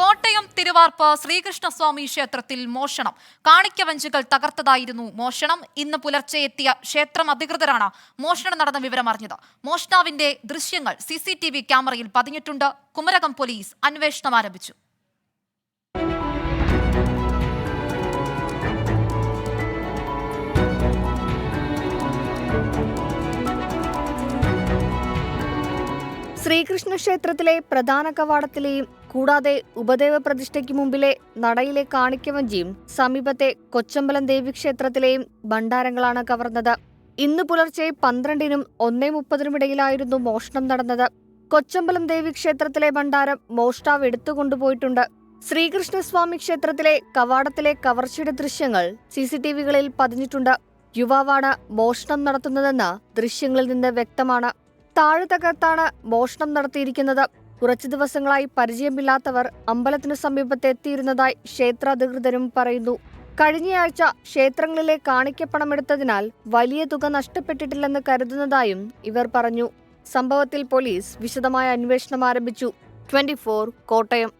കോട്ടയം തിരുവാർപ്പ് ശ്രീകൃഷ്ണസ്വാമി ക്ഷേത്രത്തിൽ മോഷണം. കാണിക്കവഞ്ചുകൾ തകർത്തതായിരുന്നു മോഷണം. ഇന്ന് പുലർച്ചെ എത്തിയ ക്ഷേത്രം അധികൃതരാണ് മോഷണം നടന്ന വിവരം അറിഞ്ഞത്. മോഷ്ടാവിന്റെ ദൃശ്യങ്ങൾ സി ക്യാമറയിൽ പതിഞ്ഞിട്ടുണ്ട്. കുമരകം പോലീസ് അന്വേഷണം ആരംഭിച്ചു. ശ്രീകൃഷ്ണ ക്ഷേത്രത്തിലെ പ്രധാന കവാടത്തിലെയും കൂടാതെ ഉപദേവ പ്രതിഷ്ഠയ്ക്ക് മുമ്പിലെ നടയിലെ കാണിക്കവഞ്ചിയും സമീപത്തെ കൊച്ചമ്പലം ദേവീക്ഷേത്രത്തിലെയും ഭണ്ഡാരങ്ങളാണ് കവർന്നത്. ഇന്ന് പുലർച്ചെ പന്ത്രണ്ടിനും ഒന്നേ മുപ്പതിനുമിടയിലായിരുന്നു മോഷണം നടന്നത്. കൊച്ചമ്പലം ദേവീക്ഷേത്രത്തിലെ ഭണ്ഡാരം മോഷ്ടാവ് എടുത്തുകൊണ്ടുപോയിട്ടുണ്ട്. ശ്രീകൃഷ്ണസ്വാമി ക്ഷേത്രത്തിലെ കവാടത്തിലെ കവർച്ചയുടെ ദൃശ്യങ്ങൾ സി സി ടി വികളിൽ പതിഞ്ഞിട്ടുണ്ട്. യുവാവാണ് മോഷണം നടത്തുന്നതെന്ന് ദൃശ്യങ്ങളിൽ നിന്ന് വ്യക്തമാണ്. താഴെ തകർത്താണ് മോഷണം നടത്തിയിരിക്കുന്നത്. കുറച്ചു ദിവസങ്ങളായി പരിചയമില്ലാത്തവർ അമ്പലത്തിനു സമീപത്ത് എത്തിയിരുന്നതായി ക്ഷേത്രാധികൃതരും പറയുന്നു. കഴിഞ്ഞയാഴ്ച ക്ഷേത്രങ്ങളിലെ കാണിക്കപ്പണമെടുത്തതിനാൽ വലിയ തുക നഷ്ടപ്പെട്ടിട്ടില്ലെന്ന് കരുതുന്നതായും ഇവർ പറഞ്ഞു. സംഭവത്തിൽ പോലീസ് വിശദമായ അന്വേഷണം ആരംഭിച്ചു. ട്വന്റി കോട്ടയം.